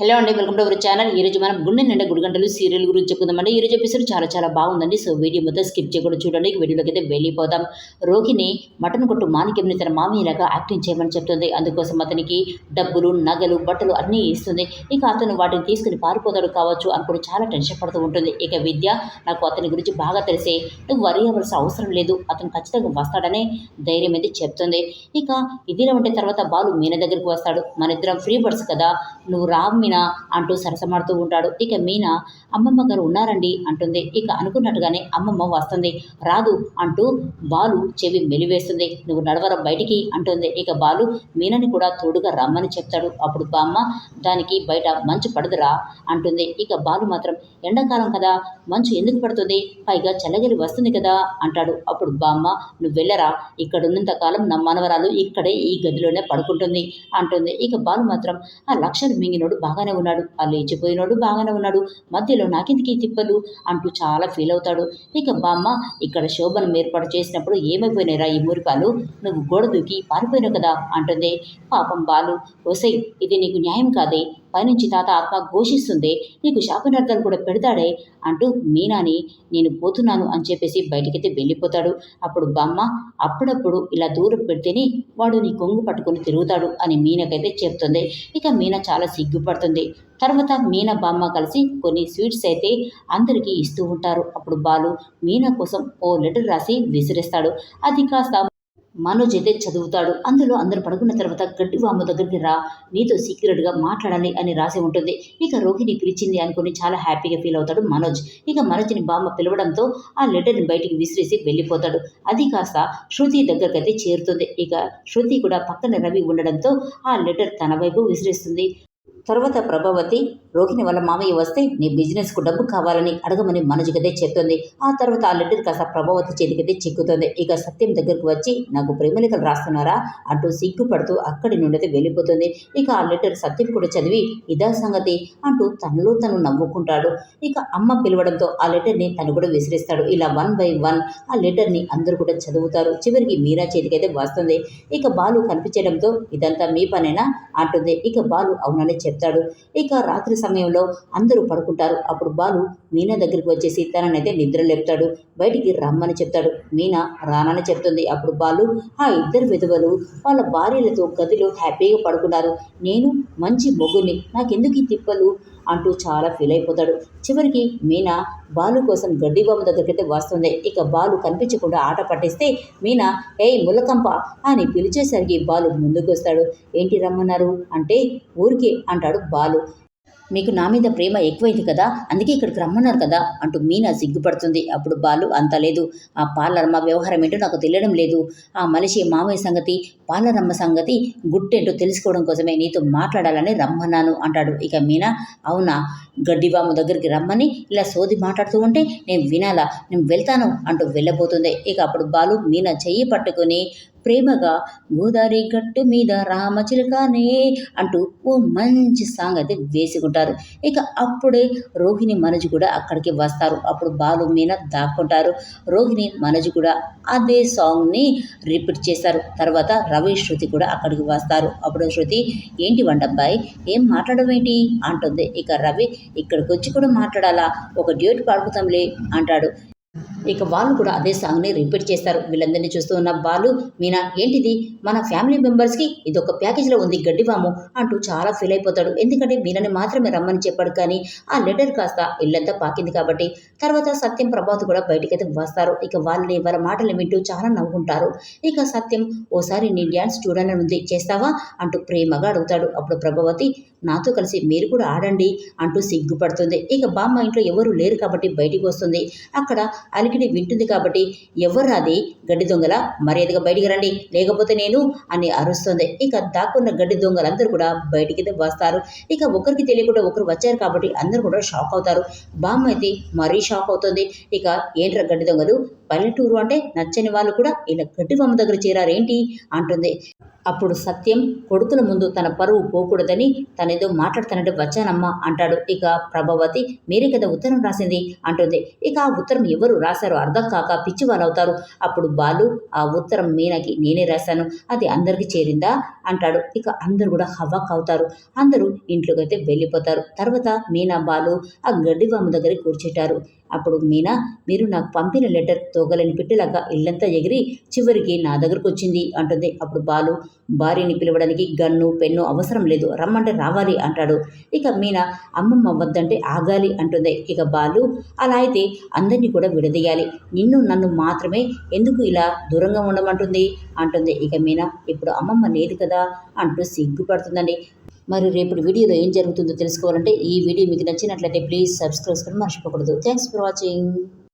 Hello అండి welcome to our channel ఈ రోజు మనం గుండె నిండా గుడిగంటలు సీరియల్ గురించి చెప్పుకుందామండి. ఈ రోజు ఎపిసోడ్ చాలా చాలా బాగుందండి. సో వీడియో మొత్తం స్కిప్ చేయకుండా చూడండి. వీడియోలోకి అయితే వెళ్ళిపోదాం. రోహిణి మటన్ కొట్టు మాణిక్యంని తన మామయ్యలాగా యాక్టింగ్ చేయమని చెప్తుంది. అందుకోసం అతనికి డబ్బులు నగలు బట్టలు అన్నీ ఇస్తుంది. ఇక అతను వాటిని తీసుకుని పారిపోతాడు కావచ్చు అనుకుని చాలా టెన్షన్ పడుతూ ఉంటుంది. ఇక విద్య నాకు అతని గురించి బాగా తెలిసే నువ్వు వరి అవ్వాల్సిన అవసరం లేదు. అతను ఖచ్చితంగా వస్తాడనే ధైర్యం అయితే చెప్తుంది. ఇక ఇదిలా ఉంటే తర్వాత బాలు మీన దగ్గరికి వస్తాడు. మన ఇద్దరం ఫ్రీ బర్డ్స్ కదా. నువ్వు రామ్ మీనా అంటూ సరసమాడుతూ ఉంటాడు. ఇక మీనా అమ్మమ్మ గారు ఉన్నారండి అంటుంది. ఇక అనుకున్నట్టుగానే అమ్మమ్మ వస్తుంది. రాదు అంటూ బాలు చెవి మెలివేస్తుంది. నువ్వు నడవరా బయటికి? అంటుంది. ఇక బాలు మీనని కూడా తోడుగా రమ్మని చెప్తాడు. అప్పుడు బామ్మ దానికి బయట మంచు పడదురా అంటుంది. ఇక బాలు మాత్రం ఎండాకాలం కదా మంచు ఎందుకు పడుతుంది? పైగా చల్లగిరి వస్తుంది కదా అంటాడు. అప్పుడు బామ్మ నువ్వు వెళ్ళరా ఇక్కడ ఉన్నంత కాలం నా మనవరాలు ఇక్కడే ఈ గదిలోనే పడుకుంటుంది అంటుంది. ఇక బాలు మాత్రం ఆ లక్షలు మింగినోడు బాగానే ఉన్నాడు. ఆ లేచిపోయినోడు బాగానే ఉన్నాడు. మధ్యలో నాకెందుకు ఈ తిప్పలు? అంటూ చాలా ఫీల్ అవుతాడు. ఇక బామ్మ ఇక్కడ శోభను ఏర్పాటు చేసినప్పుడు ఏమైపోయినారా ఈ మురిపాలు నువ్వు గోడ దూకి పారిపోయినావు కదా? అంటుంది. పాపం బాలు ఒసై ఇది నీకు న్యాయం కాదే. పైనుంచి తాత ఆత్మ ఘోషిస్తుంది. నీకు శాపనార్థాలు కూడా పెడతాడే? అంటూ మీనాని నేను పోతున్నాను అని చెప్పేసి బయటికైతే వెళ్ళిపోతాడు. అప్పుడు బామ్మ అప్పుడప్పుడు ఇలా దూరం పెడితేనే వాడు నీ కొంగు పట్టుకొని తిరుగుతాడు అని మీనకైతే చెప్తుంది. ఇక మీన చాలా సిగ్గుపడుతుంది తర్వాత మీనా బామ్మ కలిసి కొన్ని స్వీట్స్ అయితే అందరికీ ఇస్తూ ఉంటారు. అప్పుడు బాలు మీనా కోసం ఓ లెటర్ రాసి విసిరేస్తాడు. అది కాస్త మనోజ్ అయితే చదువుతాడు. అందులో అందరు పడుకున్న తర్వాత గడ్డి వామ దగ్గరికి రా నీతో సీక్రెట్గా మాట్లాడాలి అని రాసి ఉంటుంది. ఇక రోహిణి పిలిచింది అనుకుని చాలా హ్యాపీగా ఫీల్ అవుతాడు మనోజ్. ఇక మనోజ్ని బామ్మ పిలవడంతో ఆ లెటర్ని బయటికి విసిరేసి వెళ్ళిపోతాడు. అది కాస్త శృతి దగ్గరికి అయితే చేరుతుంది. ఇక శృతి కూడా పక్కన రవి ఉండడంతో ఆ లెటర్ తన వైపు విసిరేస్తుంది. తర్వాత ప్రభావతి రోహిణి వాళ్ళ మామయ్య వస్తే నీ బిజినెస్కు డబ్బు కావాలని అడగమని మనజుకదే చెప్తుంది. ఆ తర్వాత ఆ లెటర్ కాస్త ప్రభావతి చేతికైతే చిక్కుతుంది. ఇక సత్యం దగ్గరకు వచ్చి నాకు ప్రేమలేఖలు రాస్తున్నారా? అంటూ సిగ్గుపడుతూ అక్కడి నుండి వెళ్ళిపోతుంది. ఇక ఆ లెటర్ సత్యం కూడా చదివి ఇదా సంగతి? అంటూ తనలో తను నవ్వుకుంటాడు. ఇక అమ్మ పిలవడంతో ఆ లెటర్ని తను కూడా విసిరిస్తాడు. ఇలా వన్ బై వన్ ఆ లెటర్ని అందరూ కూడా చదువుతారు. చివరికి మీరా చేతికైతే వస్తుంది. ఇక బాలు కనిపించడంతో ఇదంతా మీ పనేనా? అంటుంది. ఇక బాలు అవునని చెప్తాడు చెప్తాడు ఇక రాత్రి సమయంలో అందరూ పడుకుంటారు. అప్పుడు బాలు మీనా దగ్గరికి వచ్చేసి తననైతే నిద్ర లేపుతాడు. బయటికి రమ్మని చెప్తాడు. మీనా రానని చెప్తుంది. అప్పుడు బాలు ఆ ఇద్దరు విధవలు వాళ్ళ భార్యలతో గదిలో హ్యాపీగా పడుకున్నారు. నేను మంచి మొగ్గుని నాకెందుకు ఈ తిప్పలు? అంటూ చాలా ఫీల్ అయిపోతాడు. చివరికి మీనా బాలు కోసం గడ్డి బాబు దగ్గరికైతే వస్తుంది. ఇక బాలు కనిపించకుండా ఆట పట్టిస్తే మీనా ఏయ్ ములకంప! అని పిలిచేసరికి బాలు ముందుకు వస్తాడు ఏంటి రమ్మన్నారు? అంటే ఊరికే అంటాడు బాలు. మీకు నా మీద ప్రేమ ఎక్కువైంది కదా అందుకే ఇక్కడికి రమ్మన్నారు కదా అంటూ మీనా సిగ్గుపడుతుంది. అప్పుడు బాలు అంత లేదు. ఆ పార్లరమ్మ వ్యవహారం ఏంటో నాకు తెలియడం లేదు. ఆ మనిషి మామయ్య సంగతి పార్లరమ్మ సంగతి గుట్టేంటో తెలుసుకోవడం కోసమే నీతో మాట్లాడాలని రమ్మన్నాను అంటాడు. ఇక మీనా అవునా? గడ్డివాము దగ్గరికి రమ్మని ఇలా సోది మాట్లాడుతూ ఉంటే నేను వినాలా? నేను వెళ్తాను అంటూ వెళ్ళబోతుంది. ఇక అప్పుడు బాలు మీనా చెయ్యి పట్టుకొని ప్రేమగా గోదావరి గట్టు మీద రామచిలకానే అంటూ ఓ మంచి సాంగ్ అయితే వేసుకుంటారు. ఇక అప్పుడే రోహిణి మనజు కూడా అక్కడికి వస్తారు. అప్పుడు బాలు మీన దాక్కుంటారు. రోహిణి మనజు కూడా అదే సాంగ్ని రిపీట్ చేస్తారు. తర్వాత రవి శృతి కూడా అక్కడికి వస్తారు. అప్పుడు శృతి ఏంటి వంటబ్బాయి? ఏం మాట్లాడడం ఏంటి? అంటుంది. ఇక రవి ఇక్కడికి వచ్చి కూడా మాట్లాడాలా? ఒక డ్యూట్ పాడుకుతాంలే అంటాడు. ఇక వాళ్ళు కూడా అదే సాంగ్ని రిపీట్ చేస్తారు. వీళ్ళందరినీ చూస్తూ ఉన్న బాలు మీనా ఏంటిది? మన ఫ్యామిలీ మెంబర్స్కి ఇది ఒక ప్యాకేజ్లో ఉంది గడ్డివాము అంటూ చాలా ఫీల్ అయిపోతాడు. ఎందుకంటే మీనని మాత్రమే రమ్మని చెప్పాడు కానీ ఆ లెటర్ కాస్త ఇల్లంతా పాకింది కాబట్టి. తర్వాత సత్యం ప్రభాత్ కూడా బయటకైతే వస్తారు. ఇక వాళ్ళని వాళ్ళ మాటలు వింటూ చాలా నవ్వుకుంటారు. ఇక సత్యం ఓసారి నీ డ్యాన్స్ చూడాలని ఉంది చేస్తావా? అంటూ ప్రేమగా అడుగుతాడు. అప్పుడు ప్రభావతి నాతో కలిసి మీరు కూడా ఆడండి అంటూ సిగ్గుపడుతుంది. ఇక బామ్మ ఇంట్లో ఎవరు లేరు కాబట్టి బయటికి వస్తుంది. అక్కడ అలికిడి వింటుంది కాబట్టి ఎవరు అది? గడ్డి దొంగల? మర్యాదగా బయటికి రండి. లేకపోతే నేను అని అరుస్తుంది. ఇక దాక్కున్న గడ్డి దొంగలందరూ కూడా బయటికి వస్తారు. ఇక ఒకరికి తెలియకుండా ఒకరు వచ్చారు కాబట్టి అందరూ కూడా షాక్ అవుతారు. బామ్మ అయితే మరీ షాక్ అవుతుంది. ఇక ఏంట్రా గడ్డి దొంగలు? పల్లెటూరు అంటే నచ్చని వాళ్ళు కూడా ఇలా గడ్డి బొమ్మ దగ్గర చేరారేంటి? అంటుంది. అప్పుడు సత్యం కొడుకుల ముందు తన పరువు పోకూడదని తనేదో మాట్లాడుతానంటే వచ్చానమ్మా అంటాడు. ఇక ప్రభావతి మీరే కదా ఉత్తరం రాసింది అంటుంది. ఇక ఆ ఉత్తరం ఎవరు రాశారో అర్థం కాక పిచ్చి వాళ్ళు అవుతారు అప్పుడు బాలు ఆ ఉత్తరం మీనాకి నేనే రాశాను అది అందరికీ చేరిందా? అంటాడు. ఇక అందరు కూడా హవాక్ అవుతారు. అందరూ ఇంట్లోకి అయితే వెళ్ళిపోతారు. తర్వాత మీనా బాలు ఆ గడ్డివాము దగ్గర కూర్చుంటారు. అప్పుడు మీనా మీరు నాకు పంపిన లెటర్ తోగలని పెట్టేలాగా ఇల్లంతా ఎగిరి చివరికి నా దగ్గరకు వచ్చింది అంటుంది. అప్పుడు బాలు భార్యని పిలవడానికి గన్ను పెన్ను అవసరం లేదు రమ్మంటే రావాలి అంటాడు. ఇక మీనా అమ్మమ్మ వద్దంటే ఆగాలి అంటుంది. ఇక బాలు అలా అయితే అందరినీ కూడా విడదీయాలి. నిన్ను నన్ను మాత్రమే ఎందుకు ఇలా దూరంగా ఉండమంటుంది? అంటుంది. ఇక మీనా ఇప్పుడు అమ్మమ్మ లేదు కదా అంటూ సిగ్గుపడుతుందండి. మరి రేపటి వీడియోలో ఏం జరుగుతుందో తెలుసుకోవాలంటే ఈ వీడియో మీకు నచ్చినట్లయితే ప్లీజ్ సబ్స్క్రైబ్ చేసుకొని మర్చిపోకూడదు. Thanks for watching